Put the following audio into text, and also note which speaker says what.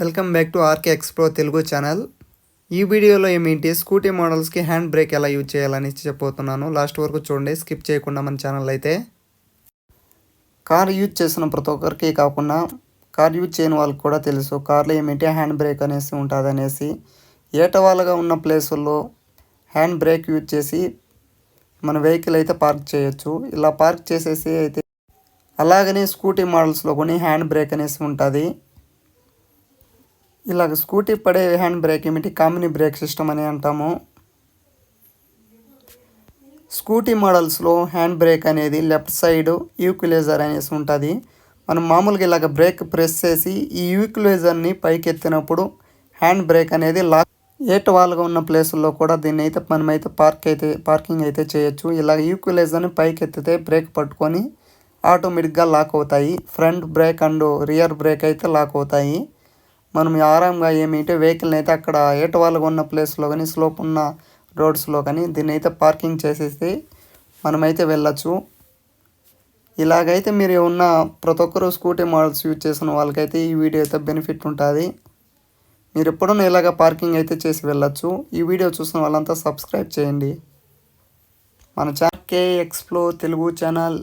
Speaker 1: Welcome back to RK Xpro Telugu channel. ఈ వీడియోలో ఏమిటి స్కూటీ మోడల్స్కి హ్యాండ్ బ్రేక్ ఎలా యూజ్ చేయాలని చెప్పబోతున్నాను. లాస్ట్ వరకు చూడండి స్కిప్ చేయకుండా మన ఛానల్ అయితే. కార్ యూజ్ చేసిన ప్రతి ఒక్కరికి కాకుండా కార్ యూజ్ చేయని వాళ్ళకి కూడా తెలుసు కార్లో ఏమిటి హ్యాండ్ బ్రేక్ అనేసి ఉంటుంది అనేసి ఏటవాలుగా ఉన్న ప్లేసుల్లో హ్యాండ్ బ్రేక్ యూజ్ చేసి మన వెహికల్ అయితే పార్క్ చేయొచ్చు. ఇలా పార్క్ చేసేసి అయితే అలాగనే స్కూటీ మోడల్స్లో కొన్ని హ్యాండ్ బ్రేక్ అనేసి ఉంటుంది. ఇలాగ స్కూటీ పడే హ్యాండ్ బ్రేక్ ఏమిటి? కామినీ బ్రేక్ సిస్టమ్ అని అంటాము. స్కూటీ మోడల్స్లో హ్యాండ్ బ్రేక్ అనేది లెఫ్ట్ సైడ్ ఈక్విలైజర్ అనేసి ఉంటుంది. మనం మామూలుగా ఇలాగ బ్రేక్ ప్రెస్ చేసి ఈ ఈక్విలైజర్ని పైకెత్తినప్పుడు హ్యాండ్ బ్రేక్ అనేది లాక్ ఏట వాళ్ళగా ఉన్న ప్లేసుల్లో కూడా దీన్ని అయితే మనమైతే పార్క్ అయితే పార్కింగ్ అయితే చేయొచ్చు. ఇలాగ ఈక్విలైజర్ని పైకెత్తితే బ్రేక్ పట్టుకొని ఆటోమేటిక్గా లాక్ అవుతాయి. Front brake and rear brake అయితే లాక్ అవుతాయి. మనం ఆరాంగా ఏమిటో వెహికల్ని అయితే అక్కడ ఏట ఉన్న ప్లేస్లో కానీ స్లోప్ ఉన్న రోడ్స్లో కానీ దీన్ని అయితే పార్కింగ్ చేసేసి మనమైతే వెళ్ళచ్చు. ఇలాగైతే మీరు ఉన్న ప్రతి ఒక్కరు స్కూటీ మోడల్స్ యూజ్ చేసిన వాళ్ళకైతే ఈ వీడియో అయితే బెనిఫిట్ ఉంటుంది. మీరు ఎప్పుడన్నా ఇలాగ పార్కింగ్ అయితే చేసి వెళ్ళచ్చు. ఈ వీడియో చూసిన వాళ్ళంతా సబ్స్క్రైబ్ చేయండి. మన channel K Xplo Telugu channel